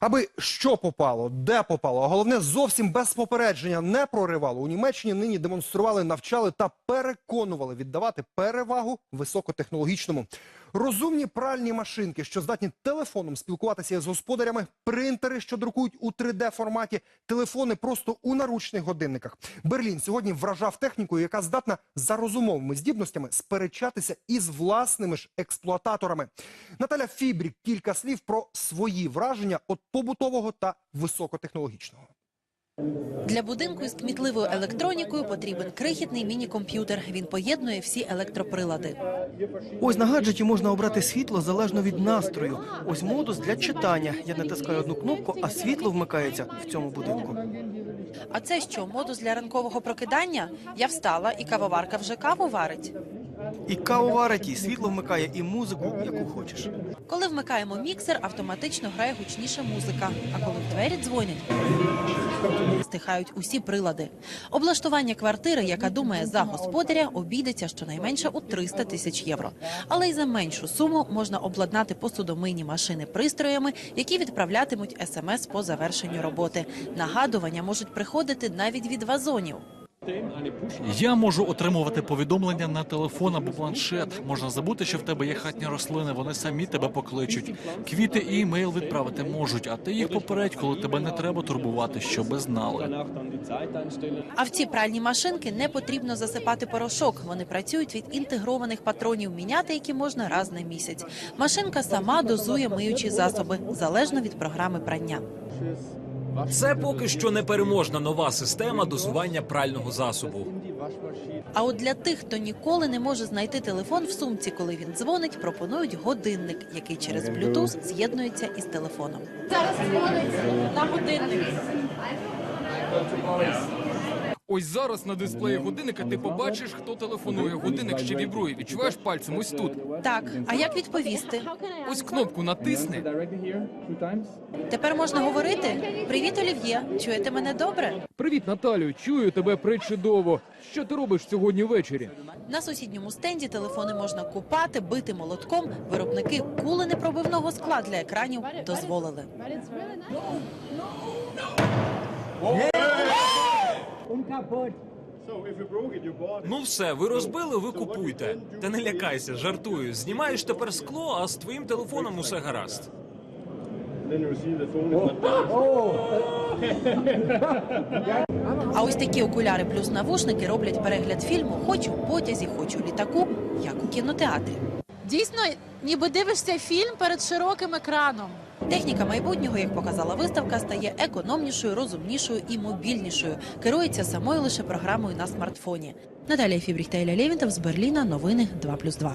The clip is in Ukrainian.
Аби що попало, де попало, а головне зовсім без попередження не проривало. У Німеччині нині демонстрували, навчали та переконували віддавати перевагу високотехнологічному. Розумні пральні машинки, що здатні телефоном спілкуватися з господарями, принтери, що друкують у 3D-форматі, телефони просто у наручних годинниках. Берлін сьогодні вражав технікою, яка здатна за розумовими здібностями сперечатися із власними ж експлуататорами. Наталя Фібрік кілька слів про свої враження від побутового та високотехнологічного. Для будинку із кмітливою електронікою потрібен крихітний міні-комп'ютер. Він поєднує всі електроприлади. Ось на гаджеті можна обрати світло залежно від настрою. Ось модус для читання. Я натискаю одну кнопку, а світло вмикається в цьому будинку. А це що, модус для ранкового прокидання? Я встала, і кавоварка вже каву варить. І каву варить, і світло вмикає, і музику, яку хочеш. Коли вмикаємо міксер, автоматично грає гучніша музика. А коли в двері дзвонять, стихають усі прилади. Облаштування квартири, яка думає за господаря, обійдеться щонайменше у 300 тисяч євро. Але й за меншу суму можна обладнати посудомийні машини пристроями, які відправлятимуть смс по завершенню роботи. Нагадування можуть приходити навіть від вазонів. Я можу отримувати повідомлення на телефон або планшет. Можна забути, що в тебе є хатні рослини. Вони самі тебе покличуть. Квіти і імейл відправити можуть, а ти їх попередь, коли тебе не треба турбувати, щоби знали. А в ці пральні машинки не потрібно засипати порошок. Вони працюють від інтегрованих патронів, міняти які можна раз на місяць. Машинка сама дозує миючі засоби залежно від програми прання. Це поки що непереможна нова система дозування прального засобу. А от для тих, хто ніколи не може знайти телефон в сумці, коли він дзвонить, пропонують годинник, який через Bluetooth з'єднується із телефоном. Зараз дзвонить на годинник. Ось зараз на дисплеї годинника ти побачиш, хто телефонує. Годинник ще вібрує. Відчуваєш пальцем ось тут. Так, а як відповісти? Ось кнопку натисни. Тепер можна говорити. Привіт, Олів'є. Чуєте мене добре? Привіт, Наталю. Чую тебе причудово. Що ти робиш сьогодні ввечері? На сусідньому стенді телефони можна купати, бити молотком. Виробники кули непробивного скла для екранів дозволили. Ну все, ви розбили, ви купуйте. Та не лякайся, жартую. Знімаєш тепер скло, а з твоїм телефоном усе гаразд. А ось такі окуляри плюс навушники роблять перегляд фільму хоч у потязі, хоч у літаку, як у кінотеатрі. Дійсно, ніби дивишся фільм перед широким екраном. Техніка майбутнього, як показала виставка, стає економнішою, розумнішою і мобільнішою. Керується самою лише програмою на смартфоні. Наталія Фібріх Лєвінтов з Берліна. Новини 2+,2.